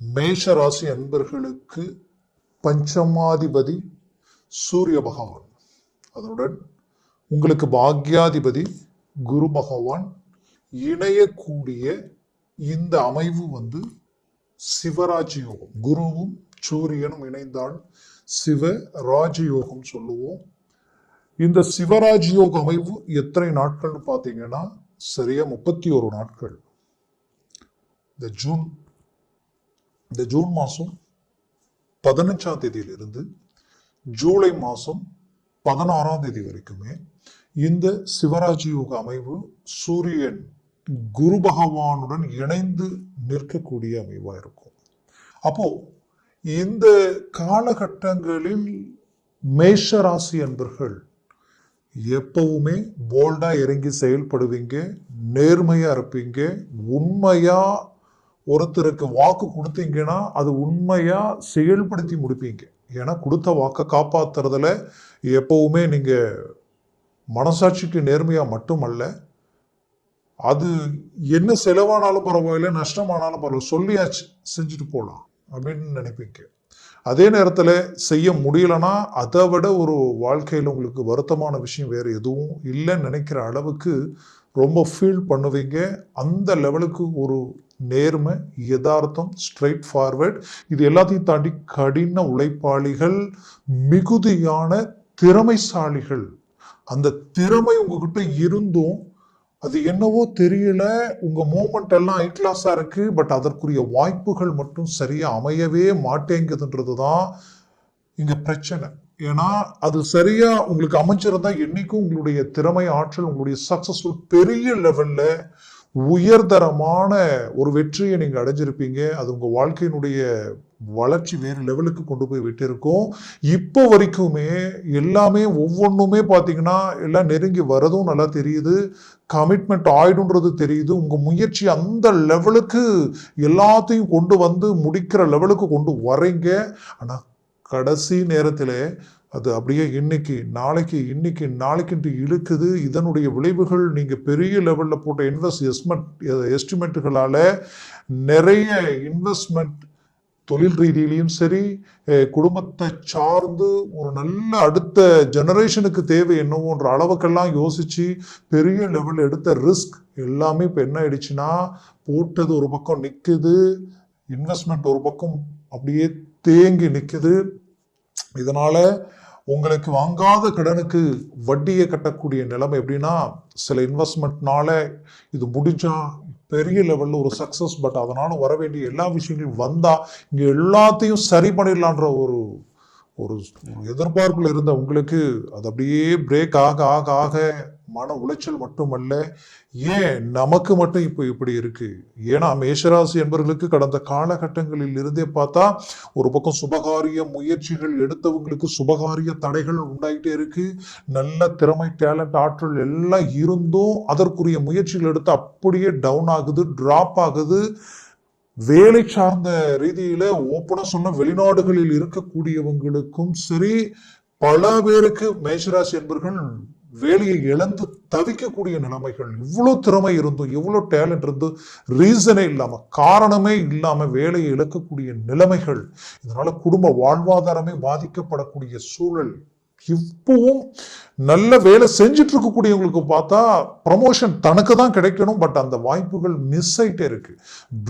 மேஷராசி அன்பர்களுக்கு பஞ்சமாதிபதி சூரிய பகவான். அதனுடன் உங்களுக்கு பாக்யாதிபதி குரு பகவான். இணையக்கூடிய இந்த அமைவு வந்து சிவராஜ் யோகம். குருவும் சூரியனும் இணைந்தால் சிவ ராஜயோகம் சொல்லுவோம். இந்த சிவராஜ் யோக அமைவு எத்தனை நாட்கள்னு பார்த்தீங்கன்னா சரியா முப்பத்தி ஒரு நாட்கள். இந்த ஜூன் இந்த ஜூன் மாதம் பதினஞ்சாம் தேதியிலிருந்து ஜூலை மாதம் பதினாறாம் தேதி வரைக்குமே இந்த சிவராஜயோக அமைவு சூரியன் குரு பகவானுடன் இணைந்து நிற்கக்கூடிய அமைவாக இருக்கும். அப்போ இந்த காலகட்டங்களில் மேஷ ராசி அன்பர்கள் எப்பவுமே போல்டா இறங்கி செயல்படுவீங்க நேர்மையா இருப்பீங்க உண்மையா ஒருத்தருக்கு வாக்கு கொடுத்தீங்கன்னா அது உண்மையாக செயல்படுத்தி முடிப்பீங்க. ஏன்னா கொடுத்த வாக்கை காப்பாற்றுறதுல எப்போவுமே நீங்கள் மனசாட்சிக்கு நேர்மையாக மட்டுமல்ல அது என்ன செலவானாலும் பரவாயில்ல நஷ்டமானாலும் பரவாயில்ல சொல்லியாச்சு செஞ்சுட்டு போகலாம் அப்படின்னு நினைப்பீங்க. அதே நேரத்தில் செய்ய முடியலன்னா அதை விட ஒரு வாழ்க்கையில் உங்களுக்கு வருத்தமான விஷயம் வேறு எதுவும் இல்லைன்னு நினைக்கிற அளவுக்கு ரொம்ப ஃபீல் பண்ணுவீங்க. அந்த லெவலுக்கு ஒரு நேர்மை யதார்த்தம் ஸ்ட்ரைட் ஃபார்வர்ட் இது எல்லாத்தையும் தாண்டி கடின உழைப்பாளிகள் மிகுதியான திறமைசாலிகள். அந்த திறமை உங்ககிட்ட இருந்தும் அது என்னவோ தெரியல. உங்க மூமெண்ட் எல்லாம் ஐட்லாஸா இருக்கு பட் அதற்குரிய வாய்ப்புகள் மட்டும் சரியா அமையவே மாட்டேங்குதுன்றது தான் இங்க பிரச்சனை. ஏன்னா அது சரியா உங்களுக்கு அமைஞ்சிருந்தா என்னைக்கும் உங்களுடைய திறமை ஆற்றல் உங்களுடைய சக்சஸ்ஃபுல் பெரிய லெவல்ல உயர்தரமான ஒரு வெற்றியை நீங்கள் அடைஞ்சிருப்பீங்க. அது உங்கள் வாழ்க்கையினுடைய வளர்ச்சி வேறு லெவலுக்கு கொண்டு போய் விட்டிருக்கோம். இப்போ வரைக்குமே எல்லாமே ஒவ்வொன்றுமே பார்த்தீங்கன்னா எல்லாம் நெருங்கி வரதும் நல்லா தெரியுது. கமிட்மெண்ட் ஆயிடுன்றது தெரியுது. உங்கள் முயற்சி அந்த லெவலுக்கு எல்லாத்தையும் கொண்டு வந்து முடிக்கிற லெவலுக்கு கொண்டு வரீங்க. ஆனால் கடைசி நேரத்தில் அது அப்படியே இன்னைக்கு நாளைக்கு இன்னைக்கு நாளைக்குன்ட்டு இழுக்குது. இதனுடைய விளைவுகள் நீங்கள் பெரிய லெவலில் போட்ட இன்வெஸ்ட் எஸ்மெண்ட் எஸ்டிமேட்டுகளால் நிறைய இன்வெஸ்ட்மெண்ட் தொழில் ரீதியிலையும் சரி குடும்பத்தை சார்ந்து ஒரு நல்ல அடுத்த ஜெனரேஷனுக்கு தேவை என்னவோன்ற அளவுக்கெல்லாம் யோசித்து பெரிய லெவலில் எடுத்த ரிஸ்க் எல்லாமே இப்போ என்ன ஆயிடுச்சுன்னா போட்டது ஒரு பக்கம் நிற்குது இன்வெஸ்ட்மெண்ட் ஒரு பக்கம் அப்படியே தேங்கி நிற்குது இதனால் உங்களுக்கு வாங்காத கடனுக்கு வட்டியை கட்டக்கூடிய நிலைமை எப்படின்னா சில இன்வெஸ்ட்மெண்ட்னால இது முடிஞ்சால் பெரிய லெவலில் ஒரு சக்ஸஸ் பட் அதனால் வர வேண்டிய எல்லா விஷயங்களும் வந்தால் இங்கே எல்லாத்தையும் சரி பண்ணிடலான்ற ஒரு ஒரு எதிர்பார்ப்பில் இருந்த உங்களுக்கு அது அப்படியே பிரேக் ஆக ஆக ஆக மன உளைச்சல் மட்டுமல்ல ஏன் நமக்கு மட்டும் இப்போ இப்படி இருக்கு? ஏன்னா மேஷராசி என்பவர்களுக்கு கடந்த காலகட்டங்களில் இருந்தே பார்த்தா ஒரு பக்கம் சுபகாரிய முயற்சிகள் எடுத்தவங்களுக்கு சுபகாரிய தடைகள் உண்டாயிட்டே இருக்கு. நல்ல திறமை டேலண்ட் ஆற்றல் எல்லாம் இருந்தும் அதற்குரிய முயற்சிகள் எடுத்து அப்படியே டவுன் ஆகுது டிராப் ஆகுது. வேலை சார்ந்த ரீதியில ஓப்பனா சொன்ன வெளிநாடுகளில் இருக்கக்கூடியவங்களுக்கும் சரி பல பேருக்கு மேஷராசி என்பர்கள் வேலையை இழந்து தவிக்கக்கூடிய நிலைமைகள். இவ்வளோ திறமை இருந்தும் இவ்வளோ டேலண்ட் இருந்தும் ரீசனே இல்லாமல் காரணமே இல்லாமல் வேலையை இழக்கக்கூடிய நிலைமைகள். இதனால் குடும்ப வாழ்வாதாரமே பாதிக்கப்படக்கூடிய சூழல். இப்பவும் நல்ல வேலை செஞ்சுட்டு இருக்கக்கூடியவங்களுக்கு பார்த்தா ப்ரமோஷன் தனக்கு தான் கிடைக்கணும் பட் அந்த வாய்ப்புகள் மிஸ் ஆகிட்டே இருக்கு.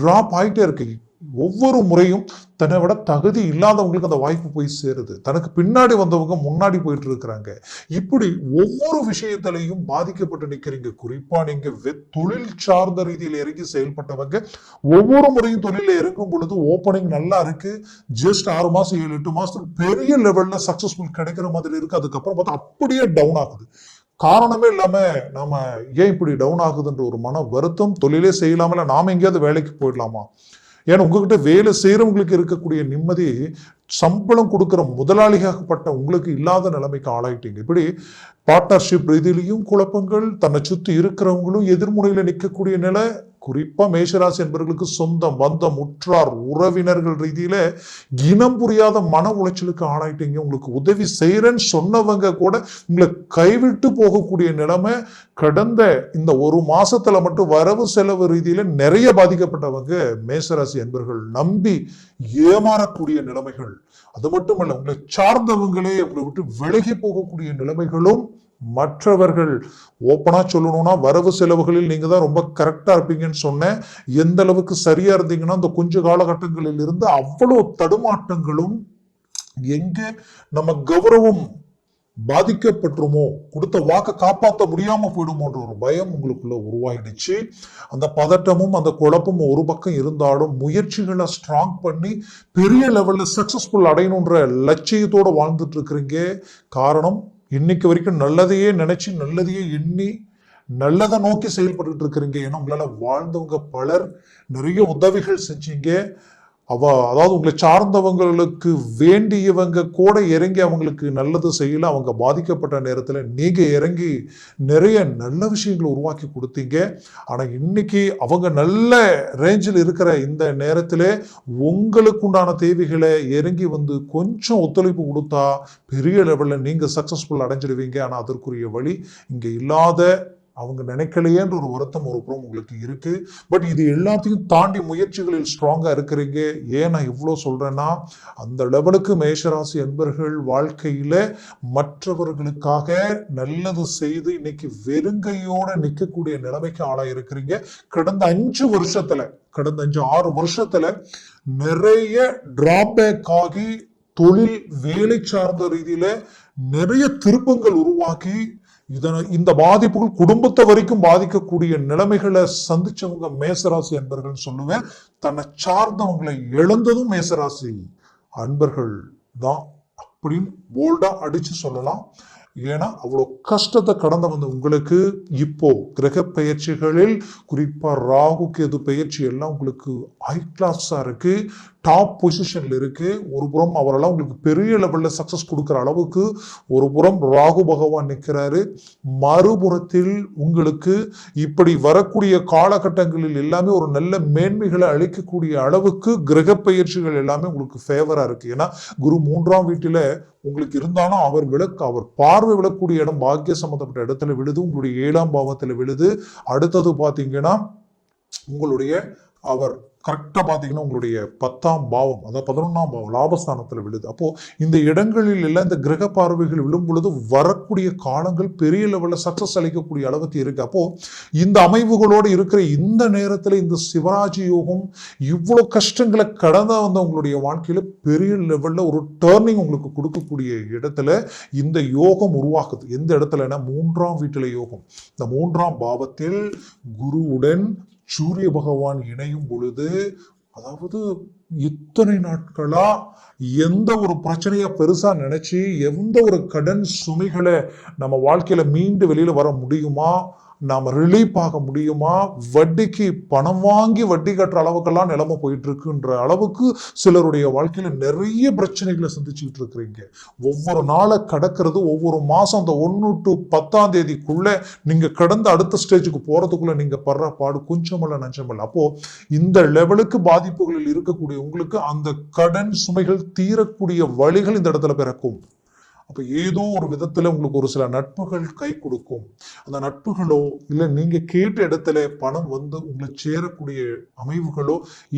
ட்ராப் ஆகிட்டே இருக்கு. ஒவ்வொரு முறையும் தன்னை விட தகுதி இல்லாதவங்களுக்கு அந்த வாய்ப்பு போய் சேருது. தனக்கு பின்னாடி வந்தவங்க முன்னாடி போயிட்டு இருக்கிறாங்க. இப்படி ஒவ்வொரு விஷயத்திலையும் பாதிக்கப்பட்டு நிற்கிறீங்க குறிப்பா நீங்க வெ- தொழில் சார்ந்த ரீதியில் இறங்கி செயல்பட்டவங்க ஒவ்வொரு முறையும் தொழில இறங்கும் பொழுது ஓப்பனிங் நல்லா இருக்கு. ஜஸ்ட் ஆறு மாசம் ஏழு எட்டு மாசத்துக்கு பெரிய லெவல்ல சக்சஸ்ஃபுல் கிடைக்கிற மாதிரி இருக்கு. அதுக்கப்புறம் பார்த்தா அப்படியே டவுன் ஆகுது. காரணமே இல்லாம நாம ஏன் இப்படி டவுன் ஆகுதுன்ற ஒரு மன வருத்தம் தொழிலே செய்யலாமல நாம எங்கேயாவது வேலைக்கு போயிடலாமா? ஏன்னா உங்ககிட்ட வேலை செய்கிறவங்களுக்கு இருக்கக்கூடிய நிம்மதி சம்பளம் கொடுக்குற முதலாளியாகப்பட்ட உங்களுக்கு இல்லாத நிலைமைக்கு ஆளாயிட்டீங்க. இப்படி பார்ட்னர்ஷிப் ரீதியிலையும் குழப்பங்கள் தன்னை சுற்றி இருக்கிறவங்களும் எதிர்முனையில நிற்கக்கூடிய நிலை குறிப்பாக மேஷராசி என்பவர்களுக்கு சொந்தம் பந்தம் உற்றார் உறவினர்கள் ரீதியில இனம் புரியாத மன உளைச்சலுக்கு ஆளாயிட்டீங்க. உங்களுக்கு உதவி செய்யறேன்னு சொன்னவங்க கூட உங்களை கைவிட்டு போகக்கூடிய நிலைமை கடந்த இந்த ஒரு மாசத்துல மட்டும் வரவு செலவு ரீதியில நிறைய பாதிக்கப்பட்டவங்க மேசராசி என்பர்கள் நம்பி ஏமாறக்கூடிய நிலைமைகள். அது மட்டுமல்ல உங்களை சார்ந்தவங்களே உங்களை விட்டு விலகி போகக்கூடிய நிலைமைகளும் மற்றவர்கள் ஓப்பனாக சொல்லணும்னா வரவு செலவுகளில் நீங்கள் தான் ரொம்ப கரெக்டாக இருப்பீங்கன்னு சொன்னேன். எந்த அளவுக்கு சரியாக இருந்தீங்கன்னா அந்த கொஞ்ச காலகட்டங்களில் இருந்து அவ்வளோ தடுமாற்றங்களும் எங்கே நம்ம கௌரவம் பாதிக்கப்பட்டுருமோ கொடுத்த வாக்கை காப்பாற்ற முடியாமல் போயிடுமோன்ற ஒரு பயம் உங்களுக்குள்ள உருவாயிடுச்சு. அந்த பதட்டமும் அந்த குழப்பமும் ஒரு பக்கம் இருந்தாலும் முயற்சிகளை ஸ்ட்ராங் பண்ணி பெரிய லெவலில் சக்ஸஸ்ஃபுல் அடையணுன்ற லட்சியத்தோடு வாழ்ந்துட்டு இருக்கிறீங்க. காரணம் இன்னைக்கு வரைக்கும் நல்லதையே நினைச்சு நல்லதையே எண்ணி நல்லதை நோக்கி செயல்பட்டு இருக்கிறீங்க. ஏன்னா உங்களால் வாழ்ந்தவங்க பலர் நிறைய உதவிகள் செஞ்சீங்க. அவ அதாவது உங்களை சார்ந்தவங்களுக்கு வேண்டியவங்க கூட இறங்கி அவங்களுக்கு நல்லது செய்யல அவங்க பாதிக்கப்பட்ட நேரத்தில் நீங்கள் இறங்கி நிறைய நல்ல விஷயங்களை உருவாக்கி கொடுத்தீங்க. ஆனால் இன்னைக்கு அவங்க நல்ல ரேஞ்சில் இருக்கிற இந்த நேரத்தில் உங்களுக்கு உண்டான தேவைகளை இறங்கி வந்து கொஞ்சம் ஒத்துழைப்பு கொடுத்தா பெரிய லெவலில் நீங்கள் சக்ஸஸ்ஃபுல் அடைஞ்சிடுவீங்க. ஆனால் அதற்குரிய வழி இங்கே இல்லாத அவங்க நினைக்கலையேன்ற ஒரு வருத்தம் ஒரு புறம் உங்களுக்கு இருக்கு. பட் இது எல்லாத்தையும் தாண்டி முயற்சிகளில் ஸ்ட்ராங்காக இருக்கிறீங்க. ஏன் நான் இவ்வளோ சொல்கிறேன்னா அந்த லெவலுக்கு மேஷராசி என்பர்கள் வாழ்க்கையில் மற்றவர்களுக்காக நல்லது செய்து இன்னைக்கு வெறுங்கையோடு நிற்கக்கூடிய நிலைமைக்கு ஆளாக இருக்கிறீங்க. கடந்த அஞ்சு வருஷத்தில் கடந்த அஞ்சு ஆறு வருஷத்தில் நிறைய டிராபேக் ஆகி தொழில் வேலை சார்ந்த ரீதியில் நிறைய திருப்பங்கள் உருவாக்கி இதனை இந்த பாதிப்புகள் குடும்பத்தை வரைக்கும் பாதிக்கக்கூடிய நிலைமைகளை சந்திச்சவங்க மேசராசி அன்பர்கள் சொல்லுவேன். தன்னை சார்ந்தவங்களை இழந்ததும் மேசராசி அன்பர்கள் தான் அப்படின்னு போல்டா அடிச்சு சொல்லலாம். ஏன்னா அவ்வளோ கஷ்டத்தை கடந்து வந்த உங்களுக்கு இப்போ கிரக பயிற்சிகளில் குறிப்பாக ராகு கேது பயிற்சி எல்லாம் உங்களுக்கு ஹை கிளாஸாக இருக்குது டாப் பொசிஷனில் இருக்குது ஒரு புறம் அவரெல்லாம் உங்களுக்கு பெரிய லெவலில் சக்ஸஸ் கொடுக்குற அளவுக்கு ஒரு புறம் ராகு பகவான் நிற்கிறாரு மறுபுறத்தில் உங்களுக்கு இப்படி வரக்கூடிய காலகட்டங்களில் எல்லாமே ஒரு நல்ல மேன்மைகளை அளிக்கக்கூடிய அளவுக்கு கிரக பயிற்சிகள் எல்லாமே உங்களுக்கு ஃபேவராக இருக்குது ஏன்னா குரு மூன்றாம் வீட்டில் உங்களுக்கு இருந்தாலும் அவர் விளக்கு அவர் பார்வை விழக்கூடிய இடம் பாக்கிய சம்பந்தப்பட்ட இடத்துல விழுது. உங்களுடைய ஏழாம் பாவத்தில் விழுது. அடுத்தது பார்த்தீங்கன்னா உங்களுடைய அவர் கரெக்டாக பார்த்தீங்கன்னா உங்களுடைய பத்தாம் பாவம் அதாவது பதினொன்றாம் பாவம் லாபஸ்தானத்தில் விழுது. அப்போது இந்த இடங்களில் எல்லாம் இந்த கிரக பார்வைகள் விழும் பொழுது வரக்கூடிய காலங்கள் பெரிய லெவலில் சக்சஸ் அளிக்கக்கூடிய அளவுக்கு இருக்குது அப்போது இந்த அமைவுகளோடு இருக்கிற இந்த நேரத்தில் இந்த சிவராஜ் யோகம் இவ்வளோ கஷ்டங்களை கடந்த வந்த உங்களுடைய வாழ்க்கையில் பெரிய லெவலில் ஒரு டேர்னிங் உங்களுக்கு கொடுக்கக்கூடிய இடத்துல இந்த யோகம் உருவாக்குது. எந்த இடத்துலனா மூன்றாம் வீட்டில் யோகம். இந்த மூன்றாம் பாவத்தில் குருவுடன் சூரிய பகவான் இணையும் பொழுது அதாவது இத்தனை நாட்களா எந்த ஒரு பிரச்சனைய பெருசா நினைச்சு எந்த ஒரு கடன் சுமைகளை நம்ம வாழ்க்கையில மீண்டு வெளியில வர முடியுமா? நாம் ரிலீஃப் ஆக முடியுமா? வட்டிக்கு பணம் வாங்கி வட்டி கட்டுற அளவுக்கெல்லாம் நிலைமை போயிட்டு இருக்குன்ற அளவுக்கு சிலருடைய வாழ்க்கையில நிறைய பிரச்சனைகளை சந்திச்சுக்கிட்டு இருக்கிறீங்க. ஒவ்வொரு நாளை கடக்கிறது ஒவ்வொரு மாசம் அந்த ஒன்று டு பத்தாம் தேதிக்குள்ள நீங்க கடந்த அடுத்த ஸ்டேஜுக்கு போறதுக்குள்ள நீங்க படுற பாடு கொஞ்சமல்ல நஞ்சமல்ல. அப்போ இந்த லெவலுக்கு பாதிப்புகளில் இருக்கக்கூடிய உங்களுக்கு அந்த கடன் சுமைகள் தீரக்கூடிய வழிகள் இந்த இடத்துல பிறக்கும். அப்போ ஏதோ ஒரு விதத்துல உங்களுக்கு ஒரு சில நட்புகள் கை கொடுக்கும். அந்த நட்புகளோ இல்ல நீங்க கேட்ட இடத்துல பணம் வந்து உங்களை சேரக்கூடிய அமைவுகளோ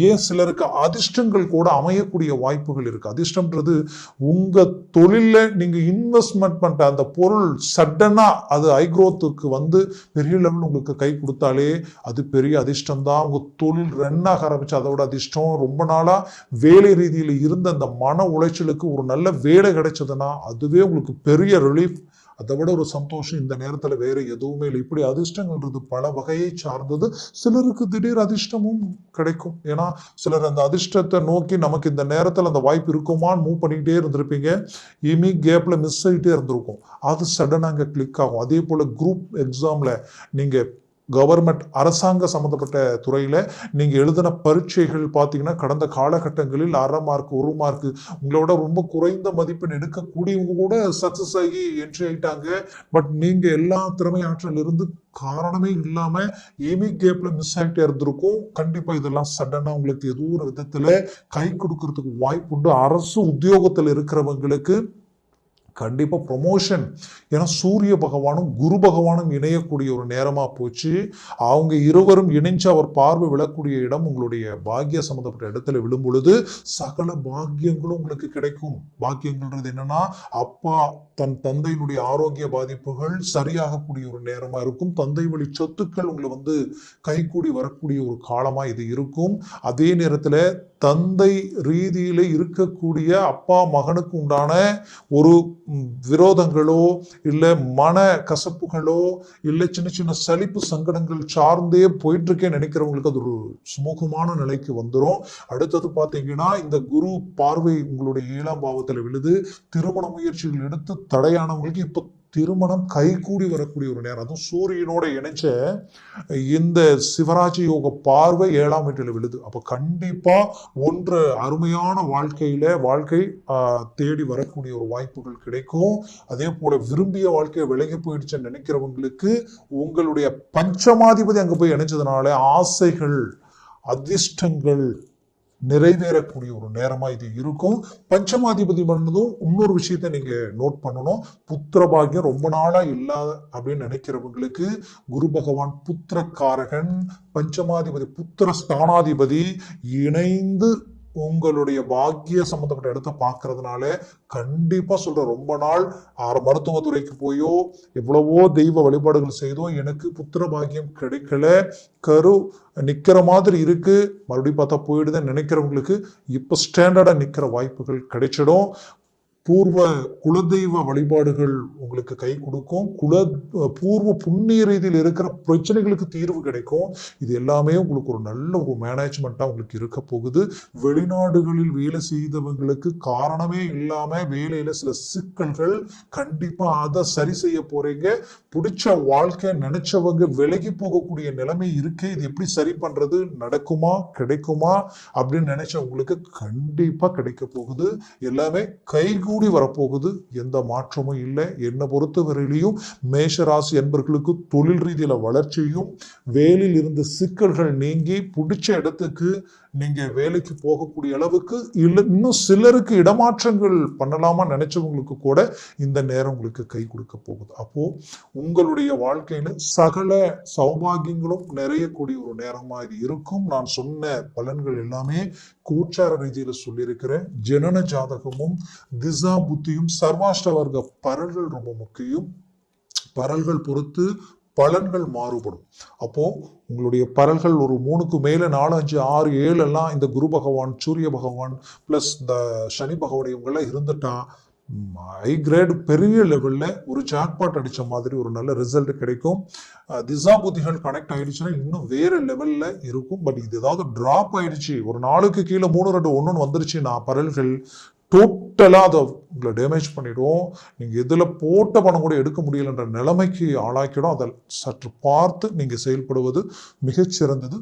ஏன் சிலருக்கு அதிர்ஷ்டங்கள் கூட அமையக்கூடிய வாய்ப்புகள் இருக்கு. அதிர்ஷ்டம்ன்றது உங்க தொழிலில் நீங்க இன்வெஸ்ட்மெண்ட் பண்ற அந்த பொருள் சடனா அது ஐக்ரோத்துக்கு வந்து பெரிய லெவல் உங்களுக்கு கை கொடுத்தாலே அது பெரிய அதிர்ஷ்டம் தான் உங்க தொழில் ரன் ஆக ஆரம்பிச்சு அதோட அதிர்ஷ்டம். ரொம்ப நாளா வேலை ரீதியில் இருந்த அந்த மன உளைச்சலுக்கு ஒரு நல்ல வேலை கிடைச்சதுன்னா அதுவே உங்களுக்கு பெரிய ரிலீஃப் அதை விட ஒரு சந்தோஷம் இந்த நேரத்தில் வேற எதுவுமே இல்லை. இப்படி அதிர்ஷ்டங்கள்ன்றது பல வகையை சார்ந்தது. சிலருக்கு திடீர் அதிர்ஷ்டமும் கிடைக்கும். ஏன்னா சிலர் அந்த அதிர்ஷ்டத்தை நோக்கி நமக்கு இந்த நேரத்தில் அந்த வாய்ப்பு இருக்குமான்னு மூவ் பண்ணிக்கிட்டே இருந்திருப்பீங்க. இமி கேப்பில் மிஸ் ஆகிட்டே இருந்திருக்கும். அது சடனாக அங்கே கிளிக் ஆகும். அதே போல் குரூப் எக்ஸாமில் நீங்கள் கவர்மெண்ட் அரசாங்க சம்மந்தப்பட்ட துறையில் நீங்கள் எழுதின பரீட்சைகள் பார்த்தீங்கன்னா கடந்த காலகட்டங்களில் அரை மார்க் ஒரு மார்க் உங்களோட ரொம்ப குறைந்த மதிப்பெண் எடுக்கக்கூடியவங்க கூட சக்ஸஸ் ஆகி என்ட்ரி ஆயிட்டாங்க. பட் நீங்கள் எல்லா திறமை ஆற்றல் இருந்து காரணமே இல்லாமல் ஏமி கேப்பில் மிஸ் ஆகிட்டே இருந்திருக்கும். கண்டிப்பாக இதெல்லாம் சடனாக உங்களுக்கு ஏதோ ஒரு விதத்தில் கை கொடுக்கறதுக்கு வாய்ப்பு உண்டு அரசு உத்தியோகத்தில் இருக்கிறவங்களுக்கு கண்டிப்பாக ப்ரொமோஷன் ஏன்னா சூரிய பகவானும் குரு பகவானும் இணையக்கூடிய ஒரு நேரமாக போச்சு. அவங்க இருவரும் இணைஞ்சு அவர் பார்வை விழக்கூடிய இடம் உங்களுடைய பாக்கிய சம்மந்தப்பட்ட இடத்துல விழும் பொழுது சகல பாக்கியங்களும் உங்களுக்கு கிடைக்கும். பாக்கியங்கள்ன்றது என்னன்னா அப்பா தன் தந்தையினுடைய ஆரோக்கிய பாதிப்புகள் சரியாகக்கூடிய ஒரு நேரமாக இருக்கும். தந்தை வழி சொத்துக்கள் உங்களை வந்து கைகூடி வரக்கூடிய ஒரு காலமாக இது இருக்கும். அதே நேரத்தில் தந்தை ரீதியில் இருக்கக்கூடிய அப்பா மகனுக்கு உண்டான ஒரு விரோதங்களோ இல்லை மன கசப்புகளோ இல்லை சின்ன சின்ன சலிப்பு சங்கடங்கள் சார்ந்தே போயிட்டுருக்கே நினைக்கிறவங்களுக்கு அது ஒரு சுமூகமான நிலைக்கு வந்துடும் அடுத்தது பார்த்தீங்கன்னா இந்த குரு பார்வை உங்களுடைய ஏழாம் பாவத்தில் விழுது. திருமண முயற்சிகள் எடுத்து தடையானவங்களுக்கு இப்போ திருமணம் கைகூடி வரக்கூடிய ஒரு நேரம். அதுவும் சூரியனோட இணைச்ச இந்த சிவராஜ யோக பார்வை ஏழாம் வீட்டில் விழுது. அப்போ கண்டிப்பா ஒன்று அருமையான வாழ்க்கையில வாழ்க்கை தேடி வரக்கூடிய ஒரு வாய்ப்புகள் கிடைக்கும். அதே போல விரும்பிய வாழ்க்கையை விலகி போயிடுச்சுன்னு நினைக்கிறவங்களுக்கு உங்களுடைய பஞ்சமாதிபதி அங்கே போய் இணைஞ்சதுனால ஆசைகள் அதிர்ஷ்டங்கள் நிறைவேறக்கூடிய ஒரு நேரமா இது இருக்கும். பஞ்சமாதிபதி பண்ணதும் இன்னொரு விஷயத்தை நீங்க நோட் பண்ணணும். புத்திர பாக்கியம் ரொம்ப நாளா இல்லாத அப்படின்னு நினைக்கிறவங்களுக்கு குரு பகவான் புத்திரக்காரகன் பஞ்சமாதிபதி புத்திர ஸ்தானாதிபதி இணைந்து உங்களுடைய பாக்கிய சம்பந்தப்பட்ட இடத்த பார்க்கறதுனால கண்டிப்பா சொல்ற ரொம்ப நாள் ஆறு மருத்துவத்துறைக்கு போயோ எவ்வளவோ தெய்வ வழிபாடுகள் செய்தோ எனக்கு புத்திர பாக்கியம் கிடைக்கல. கரு நிக்கிற மாதிரி இருக்கு. மறுபடியும் பார்த்தா போயிடுதுன்னு நினைக்கிறவங்களுக்கு இப்போ ஸ்டாண்டர்டா நிக்கிற வாய்ப்புகள் கிடைச்சிடும். பூர்வ குலதெய்வ வழிபாடுகள் உங்களுக்கு கை கொடுக்கும். குல பூர்வ புண்ணிய ரீதியில் இருக்கிற பிரச்சனைகளுக்கு தீர்வு கிடைக்கும். இது எல்லாமே உங்களுக்கு ஒரு நல்ல ஒரு மேனேஜ்மெண்ட்டாக உங்களுக்கு இருக்க போகுது. வெளிநாடுகளில் வேலை செய்தவங்களுக்கு காரணமே இல்லாமல் வேலையில் சில சிக்கல்கள் கண்டிப்பாக அதை சரி செய்ய போகிறீங்க பிடிச்ச வாழ்க்கை நினைச்சவங்க விலகி போகக்கூடிய நிலைமை இருக்கு இது எப்படி சரி பண்ணுறது நடக்குமா கிடைக்குமா அப்படின்னு நினைச்சவங்களுக்கு கண்டிப்பாக கிடைக்க போகுது. எல்லாமே கூடி வரப்போகுது. எந்த மாற்றமும் இல்லை. என்னை பொறுத்தவரையிலையும் மேஷராசி என்பர்களுக்கு தொழில் ரீதியில வளர்ச்சியும் வேலையில் இருந்த சிக்கல்கள் நீங்கி பிடிச்ச இடத்துக்கு நீங்க வேலைக்கு போகக்கூடிய அளவுக்கு இல்லை இன்னும் சிலருக்கு இடமாற்றங்கள் பண்ணலாமா நினைச்சவங்களுக்கு கூட இந்த நேரம் உங்களுக்கு கை கொடுக்க போகுது. அப்போ உங்களுடைய வாழ்க்கையில சகல சௌபாகியங்களும் நிறையக்கூடிய ஒரு நேரமாக இது இருக்கும். நான் சொன்ன பலன்கள் எல்லாமே கூச்சார ரீதியில சொல்லியிருக்கிறேன். ஜனன ஜாதகமும் திசா புத்தியும் சர்வாஷ்டவர்க்க பரல்கள் ரொம்ப முக்கியம். பரல்கள் பொறுத்து பலன்கள் மாறுபடும். அப்போ உங்களுடைய பரல்கள் ஒரு மூணுக்கு மேலே நாலு அஞ்சு ஆறு ஏழு எல்லாம் இந்த குரு பகவான் சூரிய பகவான் ப்ளஸ் இந்த சனி பகவான் இவங்கெல்லாம் இருந்துட்டா ஹை கிரேடு பெரிய லெவலில் ஒரு ஜாக்பாட் அடித்த மாதிரி ஒரு நல்ல ரிசல்ட் கிடைக்கும். திசா புத்திகள் கனெக்ட் ஆயிடுச்சுன்னா இன்னும் வேறு லெவலில் இருக்கும். பட் இது ஏதாவது ட்ராப் ஆயிடுச்சு. ஒரு நாளுக்கு கீழே மூணு ரெண்டு ஒன்று வந்துருச்சு நான் பரல்கள் டோட்டலாக அதை உங்களை டேமேஜ் பண்ணிவிடும் நீங்கள் எதில் போட்ட பணம் கூட எடுக்க முடியலைன்ற நிலைமைக்கு ஆளாக்கிடும். அதை சற்று பார்த்து நீங்கள் செயல்படுவது மிகச்சிறந்தது.